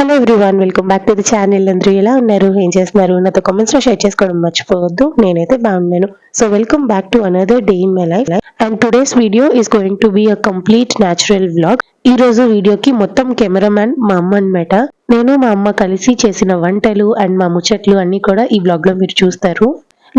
Hello everyone welcome back to the channel అందరూ ఎలా ఉన్నారు? ఏం చేస్తున్నారు? నాతో కామెంట్స్లో షేర్ చేసుకోవడం మర్చిపోవద్దు. నేనైతే బాగున్నాను. So welcome back to another day in my life and today's video is going to be a complete natural vlog ఈ రోజు వీడియోకి మొత్తం కెమెరామ్యాన్ మా అమ్మ అనమాట నేను మా అమ్మ కలిసి చేసిన వంటలు అండ్ మా ముచ్చట్లు అన్ని కూడా ఈ వ్లాగ్లో మీరు చూస్తారు.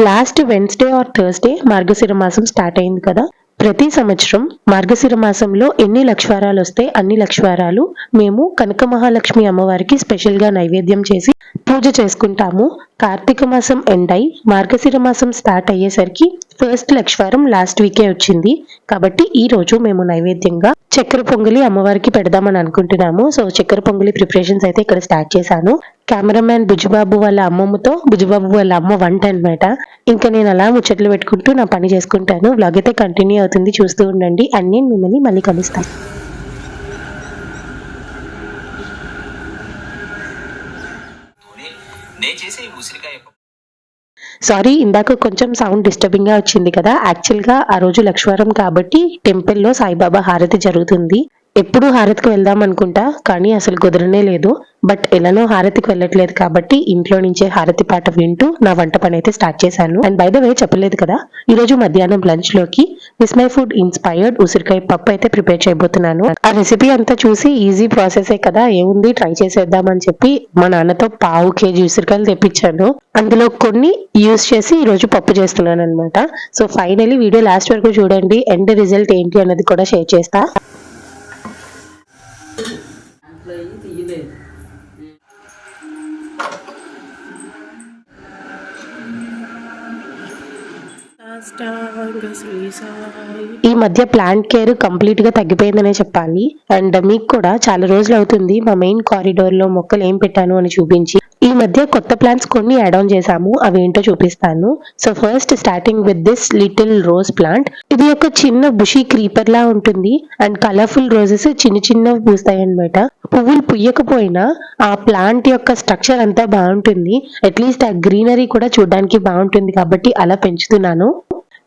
లాస్ట్ వెన్స్డే ఆర్ థర్స్డే మార్గశిర మాసం స్టార్ట్ అయింది కదా. ప్రతి సంవత్సరం మార్గశిర మాసంలో ఎన్ని లక్షవారాలు వస్తే అన్ని లక్షవారాలు మేము కనక మహాలక్ష్మి అమ్మవారికి స్పెషల్గా నైవేద్యం చేసి పూజ చేసుకుంటాము. కార్తీక మాసం ఎండ్ అయి మార్గశిర మాసం స్టార్ట్ అయ్యేసరికి ఫస్ట్ లక్షవారం లాస్ట్ వీకే వచ్చింది. కాబట్టి ఈ రోజు మేము నైవేద్యంగా చక్కెర పొంగలి అమ్మవారికి పెడదామని అనుకుంటున్నాము. సో చక్కెర పొంగలి ప్రిపరేషన్స్ అయితే ఇక్కడ స్టార్ట్ చేశాను. కెమెరామ్యాన్ బుజ్జిబాబు వాళ్ళ అమ్మమ్మతో బుజ్జిబాబు వాళ్ళ అమ్మ వంట అన్నమాట. ఇంకా నేను అలా ముచ్చట్లు పెట్టుకుంటూ నా పని చేసుకుంటాను. వ్లాగ్ అయితే కంటిన్యూ అవుతుంది. చూస్తూ ఉండండి. అండ్ నేను మిమ్మల్ని మళ్ళీ కలుస్తాను సారీ ఇందాక కొంచెం సౌండ్ డిస్టర్బింగ్గా వచ్చింది కదా. యాక్చువల్గా ఆ రోజు లక్ష్వారం కాబట్టి టెంపుల్లో సాయిబాబా హారతి జరుగుతుంది. ఎప్పుడు హారతికి వెళ్దాం అనుకుంటా కానీ అసలు కుదరనే లేదు. బట్ ఎలానో హారతికి వెళ్ళట్లేదు కాబట్టి ఇంట్లో నుంచే హారతి పాట వింటూ నా వంట పని అయితే స్టార్ట్ చేశాను. అండ్ బై ద వే చెప్పలేదు కదా ఈ రోజు మధ్యాహ్నం లంచ్లోకి మిస్ మై ఫుడ్ ఇన్స్పైర్డ్ ఉసిరికాయ పప్పు అయితే ప్రిపేర్ చేయబోతున్నాను. ఆ రెసిపీ అంతా చూసి ఈజీ ప్రాసెసే కదా ఏముంది ట్రై చేసేద్దామని చెప్పి మా నాన్నతో పావు కేజీ ఉసిరికాయలు తెప్పించాను. అందులో కొన్ని యూస్ చేసి ఈ రోజు పప్పు చేస్తున్నాను అనమాట సో ఫైనలీ వీడియో లాస్ట్ వరకు చూడండి ఎండ్ రిజల్ట్ ఏంటి అన్నది కూడా షేర్ చేస్తా. అయ్యి తీయలేదు ఈ మధ్య ప్లాంట్ కేర్ కంప్లీట్గా తగ్గిపోయిందనే చెప్పాలి. అండ్ మీకు కూడా చాలా రోజులు అవుతుంది. మా మెయిన్ కారిడోర్లో మొక్కలు ఏం పెట్టాను అని చూపించి ఈ మధ్య కొత్త ప్లాంట్స్ కొన్ని యాడ్ ఆన్ చేశాము. అవి ఏంటో చూపిస్తాను. So first starting with this little rose plant ఇది ఒక చిన్న బుషీ క్రీపర్ లా ఉంటుంది. అండ్ కలర్ఫుల్ రోజెస్ చిన్న చిన్నవి పూస్తాయి అనమాట పువ్వులు పుయ్యకపోయినా ఆ ప్లాంట్ యొక్క స్ట్రక్చర్ అంతా బాగుంటుంది. అట్లీస్ట్ ఆ గ్రీనరీ కూడా చూడడానికి బాగుంటుంది కాబట్టి అలా పెంచుతున్నాను.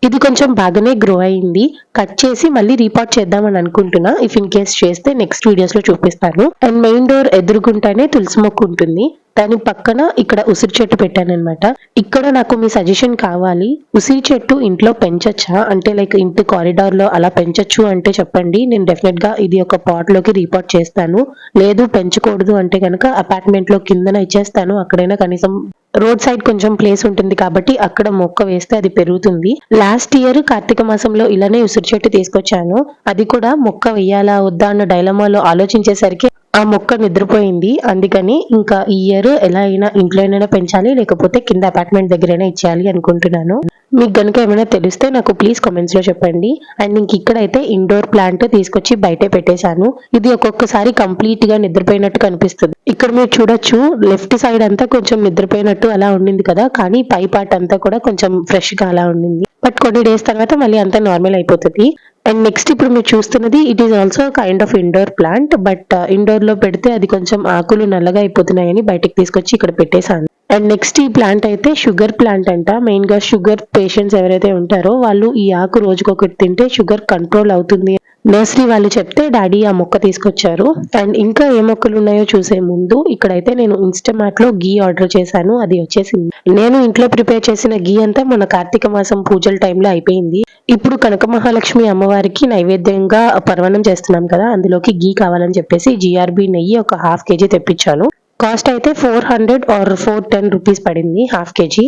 ఇది కొంచెం బాగానే గ్రో అయింది. కట్ చేసి మళ్ళీ రీపాట్ చేద్దామని అనుకుంటున్నా. ఇఫ్ ఇన్ కేస్ చేస్తే నెక్స్ట్ వీడియోస్లో చూపిస్తాను. అండ్ మెయిన్ డోర్ ఎదురుగుంటానే తులసి మొక్క ఉంటుంది. దాని పక్కన ఇక్కడ ఉసిరి చెట్టు పెట్టాను అనమాట ఇక్కడ నాకు మీ సజెషన్ కావాలి. ఉసిరి చెట్టు ఇంట్లో పెంచచ్చా? అంటే లైక్ ఇంటి కారిడార్లో అలా పెంచొచ్చు అంటే చెప్పండి. నేను డెఫినెట్గా ఇది ఒక పాట్లోకి రిపోర్ట్ చేస్తాను. లేదు పెంచకూడదు అంటే కనుక అపార్ట్మెంట్లో కిందన ఇచ్చేస్తాను. అక్కడైనా కనీసం రోడ్ సైడ్ కొంచెం ప్లేస్ ఉంటుంది కాబట్టి అక్కడ మొక్క వేస్తే అది పెరుగుతుంది. లాస్ట్ ఇయర్ కార్తీక మాసంలో ఇలానే ఉసిరి చెట్టు తీసుకొచ్చాను. అది కూడా మొక్క వేయాలా వద్దా అన్న డైలమాలో ఆలోచించేసరికి ఆ మొక్క నిద్రపోయింది. అందుకని ఇంకా ఈ ఇయర్ ఎలా అయినా ఇంట్లోనైనా పెంచాలి లేకపోతే కింద అపార్ట్మెంట్ దగ్గరైనా ఇచ్చేయాలి అనుకుంటున్నాను. మీకు గనుక ఏమైనా తెలిస్తే నాకు ప్లీజ్ కామెంట్స్లో చెప్పండి. అండ్ ఇంక ఇక్కడైతే ఇండోర్ ప్లాంట్ తీసుకొచ్చి బయటే పెట్టేశాను. ఇది ఒక్కొక్కసారి కంప్లీట్గా నిద్రపోయినట్టు కనిపిస్తుంది. ఇక్కడ మీరు చూడొచ్చు లెఫ్ట్ సైడ్ అంతా కొంచెం నిద్రపోయినట్టు అలా ఉండింది కదా. కానీ పై పార్ట్ అంతా కూడా కొంచెం ఫ్రెష్గా అలా ఉండింది. బట్ కొన్ని డేస్ తర్వాత మళ్ళీ అంతా నార్మల్ అయిపోతుంది. అండ్ నెక్స్ట్ ఇప్పుడు మీరు చూస్తున్నది it is also kind of indoor plant but ఇండోర్లో పెడితే అది కొంచెం ఆకులు నల్లగా అయిపోతున్నాయని బయటకు తీసుకొచ్చి ఇక్కడ పెట్టేశాను. అండ్ నెక్స్ట్ ఈ ప్లాంట్ అయితే షుగర్ ప్లాంట్ అంట. మెయిన్గా షుగర్ పేషెంట్స్ ఎవరైతే ఉంటారో వాళ్ళు ఈ ఆకు రోజుకొకటి తింటే షుగర్ కంట్రోల్ అవుతుంది. నర్సరీ వాళ్ళు చెప్తే డాడీ ఆ మొక్క తీసుకొచ్చారు. అండ్ ఇంకా ఏ మొక్కలు ఉన్నాయో చూసే ముందు ఇక్కడైతే నేను ఇన్స్టామార్ట్లో గీ ఆర్డర్ చేశాను. అది వచ్చేసింది. నేను ఇంట్లో ప్రిపేర్ చేసిన గీ అంతా మన కార్తీక మాసం పూజల టైంలో అయిపోయింది. ఇప్పుడు కనక మహాలక్ష్మి అమ్మవారికి నైవేద్యంగా పర్వణం చేస్తున్నాం కదా అందులోకి గీ కావాలని చెప్పేసి జిఆర్బి నెయ్యి ఒక హాఫ్ కేజీ తెప్పించాను. కాస్ట్ అయితే four hundred or four ten rupees పడింది హాఫ్ కేజీ.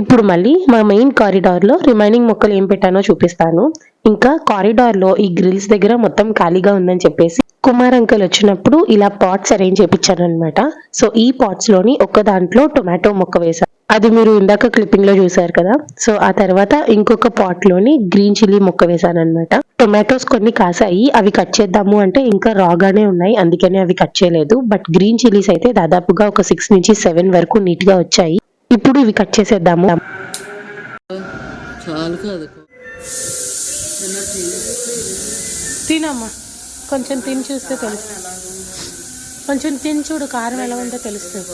ఇప్పుడు మళ్ళీ మా మెయిన్ కారిడార్లో రిమైనింగ్ మొక్కలు ఏం పెట్టానో చూపిస్తాను. ఇంకా కారిడార్లో ఈ గ్రిల్స్ దగ్గర మొత్తం ఖాళీగా ఉందని చెప్పేసి కుమార్ అంకల్ వచ్చినప్పుడు ఇలా పాట్స్ అరేంజ్ చేయించాను అనమాట సో ఈ పాట్స్లోని ఒక దాంట్లో టొమాటో మొక్క వేశాను అది మీరు ఇందాక క్లిప్పింగ్లో చూసారు కదా. సో ఆ తర్వాత ఇంకొక పాట్లోని గ్రీన్ చిల్లీ మొక్క వేశాను అనమాట టొమాటోస్ కొన్ని కాసాయి అవి కట్ చేద్దాము అంటే ఇంకా రాగానే ఉన్నాయి అందుకనే అవి కట్ చేయలేదు. బట్ గ్రీన్ చిల్లీస్ అయితే దాదాపుగా ఒక సిక్స్ నుంచి సెవెన్ వరకు నీట్గా వచ్చాయి. ఇప్పుడు ఇవి కట్ చేసేద్దాము. చాలు కాదు. తినమ్మా. కొంచెం తిని చూస్తే తెలుసు. కొంచెం తిని చూడు కారం ఎలా ఉందో తెలుస్తుంది.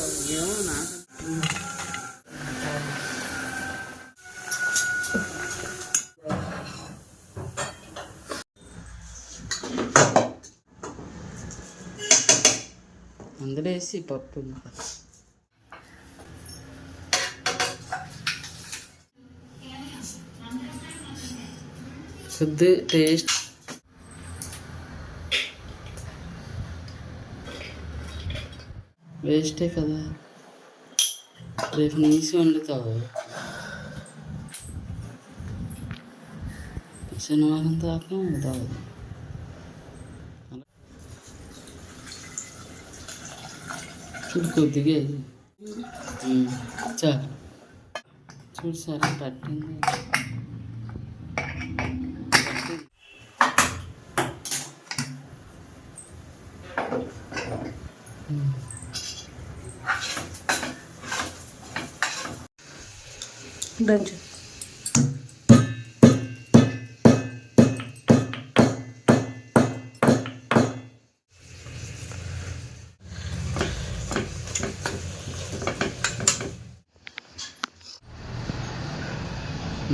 అందులో వేసి పప్పు ఇంకా. కొద్ది టేస్ట్ వేస్టే కదా రేపు నీసి వండుతావు శనివారం దాకా అవుతావు చూడు కొద్దిగా వేయి. ఉమ్, చాలు చూడు సరే పట్టింది పట్టింది. దంచు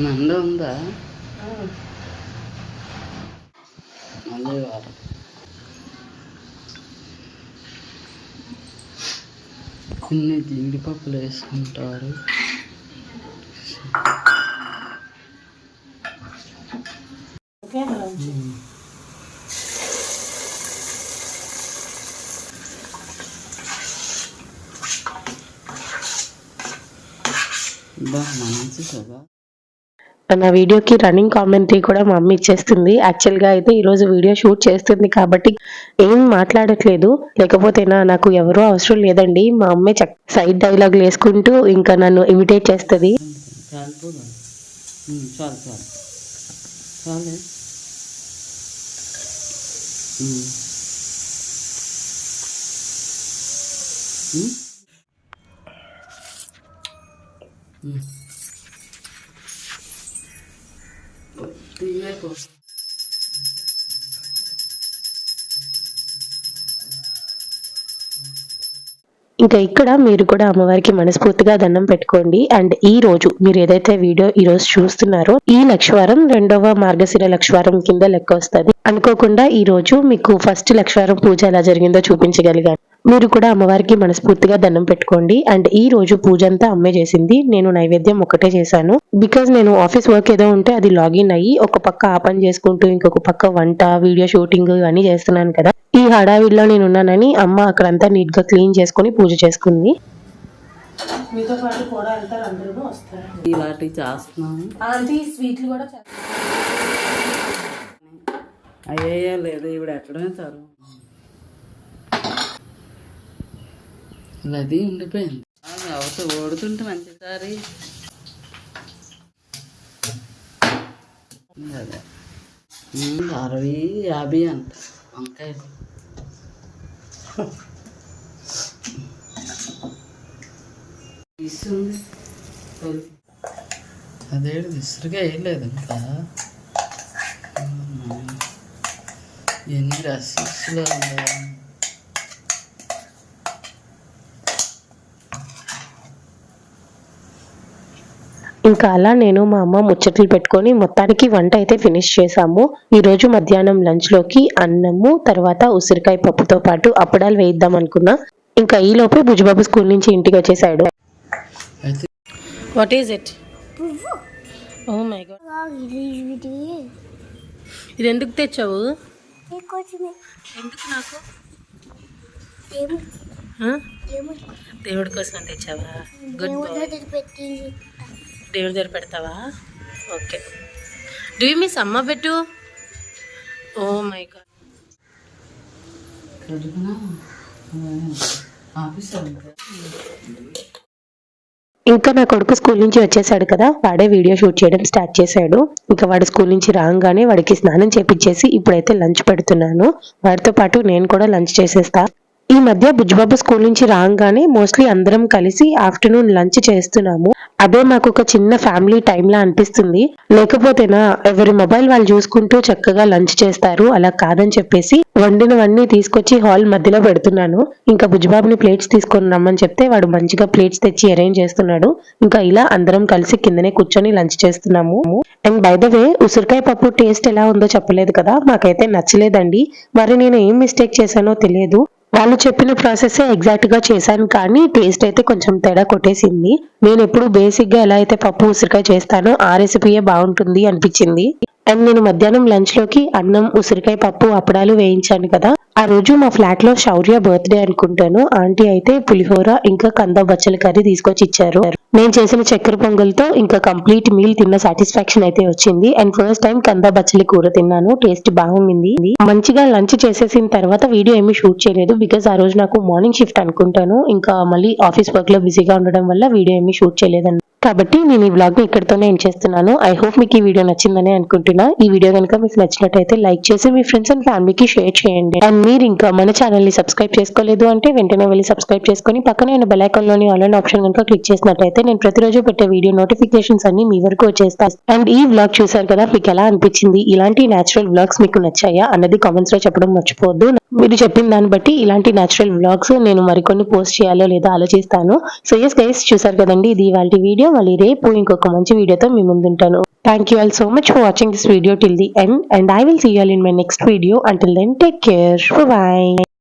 నంద ఉందా? మళ్ళీ వారం. కొన్ని జీడిపప్పులు వేసుకుంటారు. బా మంచి కదా నా వీడియోకి రన్నింగ్ కామెంటరీ కూడా మా అమ్మ ఇచ్చేస్తుంది. యాక్చువల్గా అయితే ఈరోజు వీడియో షూట్ చేస్తుంది కాబట్టి ఏం మాట్లాడట్లేదు. లేకపోతేనా నాకు ఎవరూ అవసరం లేదండి. మా అమ్మే సైడ్ డైలాగ్ వేసుకుంటూ ఇంకా నన్ను ఇమిటేట్ చేస్తుంది. కాలిపోదా ఉమ్, ఇంకా ఇక్కడ మీరు కూడా అమ్మవారికి మనస్ఫూర్తిగా దండం పెట్టుకోండి. అండ్ ఈ రోజు మీరు ఏదైతే వీడియో ఈ రోజు చూస్తున్నారో ఈ లక్షవారం రెండవ మార్గశిర లక్షవారం కింద లెక్క వస్తుంది. అనుకోకుండా ఈ రోజు మీకు ఫస్ట్ లక్షవారం పూజ ఎలా జరిగిందో చూపించగలిగాను. మీరు కూడా అమ్మవారికి మనస్ఫూర్తిగా దండం పెట్టుకోండి. అండ్ ఈ రోజు పూజ అంతా అమ్మే చేసింది. నేను నైవేద్యం ఒకటే చేశాను. బికాజ్ నేను ఆఫీస్ వర్క్ ఏదో ఉంటే అది లాగిన్ అయ్యి ఒక పక్క ఆ పని చేసుకుంటూ ఇంకొక పక్క వంట వీడియో షూటింగ్ ఇవన్నీ చేస్తున్నాను కదా. ఈ హడావిడిలో నేను ఉన్నానని అమ్మ అక్కడంతా నీట్గా క్లీన్ చేసుకుని పూజ చేసుకుంది. మీతో పాటు కూడా వెళ్తారు. అందరూ వస్తారు. ఇలాంటివి చేస్తున్నాను. ఆంటీ స్వీట్లు కూడా అయ్యయ్యా లేదు ఇవిడ ఎక్కడమే తరు అది ఉండిపోయింది. అవత ఓడుతుంటే మంచిసారి అదే. అరవై యాభై అంత వంకాయలు ఇస్తుంది అదే విసురుగా వేయలేదు ఇంకా. ఎన్ని రసీసులు ఉన్నాయి. ఇంకా అలా నేను మా అమ్మ ముచ్చట్లు పెట్టుకొని మొత్తానికి వంట అయితే ఫినిష్ చేసాము ఈ రోజు మధ్యాహ్నం లంచ్లోకి అన్నము తర్వాత ఉసిరికాయ పప్పుతో పాటు అప్పడాలు వేయిద్దాం అనుకున్నా. ఇంకా ఈ లోపే బుజ్జిబాబు స్కూల్ నుంచి ఇంటికి వచ్చేసాడు. What is it oh my god ఇది ఎందుకు తెచ్చావు? ఎందుకు నాకు? దేవుడి. కోసం తెచ్చావా? గుడ్ దేవుడి దగ్గర పెడతావా? ఓకే. డూ యూ మిస్ అమ్మ పెట్టు? ఓ మై గాడ్ ఇంకా ఇంకా నా కొడుకు స్కూల్ నుంచి వచ్చేసాడు కదా వాడే వీడియో షూట్ చేయడం స్టార్ట్ చేశాడు. ఇంకా వాడు స్కూల్ నుంచి రాగానే వాడికి స్నానం చేపించేసి ఇప్పుడైతే లంచ్ పెడుతున్నాను. వాడితో పాటు నేను కూడా లంచ్ చేసేస్తా. ఈ మధ్య బుజ్జిబాబు స్కూల్ నుంచి రాగానే మోస్ట్లీ అందరం కలిసి ఆఫ్టర్నూన్ లంచ్ చేస్తున్నాము. అదే మాకు ఒక చిన్న ఫ్యామిలీ టైం లా అనిపిస్తుంది. లేకపోతేనా ఎవరి మొబైల్ వాళ్ళు చూసుకుంటూ చక్కగా లంచ్ చేస్తారు. అలా కాదని చెప్పేసి వండినవన్నీ తీసుకొచ్చి హాల్ మధ్యలో పెడుతున్నాను. ఇంకా బుజ్జిబాబుని ప్లేట్స్ తీసుకొని రమ్మని చెప్తే వాడు మంచిగా ప్లేట్స్ తెచ్చి అరేంజ్ చేస్తున్నాడు. ఇంకా ఇలా అందరం కలిసి కిందనే కూర్చొని లంచ్ చేస్తున్నాము. అండ్ బై ద వే ఉసిరికాయ పప్పు టేస్ట్ ఎలా ఉందో చెప్పలేదు కదా? మాకైతే నచ్చలేదండి. మరి నేను ఏం మిస్టేక్ చేశానో తెలియదు. వాళ్ళు చెప్పిన ప్రాసెస్ ఎగ్జాక్ట్గా చేశాను కానీ టేస్ట్ అయితే కొంచెం తేడా కొట్టేసింది. నేను ఎప్పుడు బేసిక్గా ఎలా అయితే పప్పు ఉసిరికాయ చేస్తానో ఆ రెసిపీయే బాగుంటుంది అనిపించింది. అండ్ నేను మధ్యాహ్నం లంచ్లోకి అన్నం ఉసిరికాయ పప్పు అప్పడాలు వేయించాను కదా. ఆ రోజు మా ఫ్లాట్లో శౌర్య బర్త్డే అనుకుంటాను. ఆంటీ అయితే పులిహోర ఇంకా కంద బచ్చల కర్రీ తీసుకొచ్చి ఇచ్చారు. నేను చేసిన చక్కెర పొంగల్తో ఇంకా కంప్లీట్ మీల్ తిన్న సాటిస్ఫాక్షన్ అయితే వచ్చింది. అండ్ ఫస్ట్ టైం కంద బచ్చలి కూర తిన్నాను. టేస్ట్ బాగుంది. మంచిగా లంచ్ చేసేసిన తర్వాత వీడియో ఏమీ షూట్ చేయలేదు. బికాస్ ఆ రోజు నాకు మార్నింగ్ షిఫ్ట్ అనుకుంటాను. ఇంకా మళ్ళీ ఆఫీస్ వర్క్లో బిజీగా ఉండడం వల్ల వీడియో ఏమీ షూట్ చేయలేదండి కాబట్టి నేను ఈ వ్లాగ్ని ఇక్కడితోనే ఎండ్ చేస్తున్నాను. ఐ హోప్ మీకు ఈ వీడియో నచ్చిందని అనుకుంటున్నా. ఈ వీడియో కనుక మీకు నచ్చినట్టయితే లైక్ చేసి మీ ఫ్రెండ్స్ అండ్ ఫ్యామిలీకి షేర్ చేయండి. అండ్ మీరు ఇంకా మన ఛానల్ని సబ్స్క్రైబ్ చేసుకోలేదు అంటే వెంటనే వెళ్ళి సబ్స్క్రైబ్ చేసుకొని పక్కనే ఉన్న బెలైకాన్లోని ఆన్లైన్ ఆప్షన్ కనుక క్లిక్ చేసినట్టయితే నేను ప్రతిరోజు పెట్టే వీడియో నోటిఫికేషన్స్ అన్ని మీ వరకు వచ్చేస్తాయి. అండ్ ఈ వ్లాగ్ చూసారు కదా మీకు ఎలా అనిపించింది? ఇలాంటి న్యాచురల్ వ్లాగ్స్ మీకు నచ్చాయా? అన్నది కామెంట్స్లో చెప్పడం మర్చిపోవద్దు. మీరు చెప్పిన దాన్ని బట్టి ఇలాంటి న్యాచురల్ వ్లాగ్స్ నేను మరికొన్ని పోస్ట్ చేయాలో లేదో ఆలోచిస్తాను. సో ఎస్ గైస్ చూసారు కదండి ఇది వాళ్ళ వీడియో మళ్ళీ రేపు ఇంకొక మంచి వీడియోతో మీ ముందుంటాను. Thank you all so much for watching this video till the end and I will see you all in my next video until then take care bye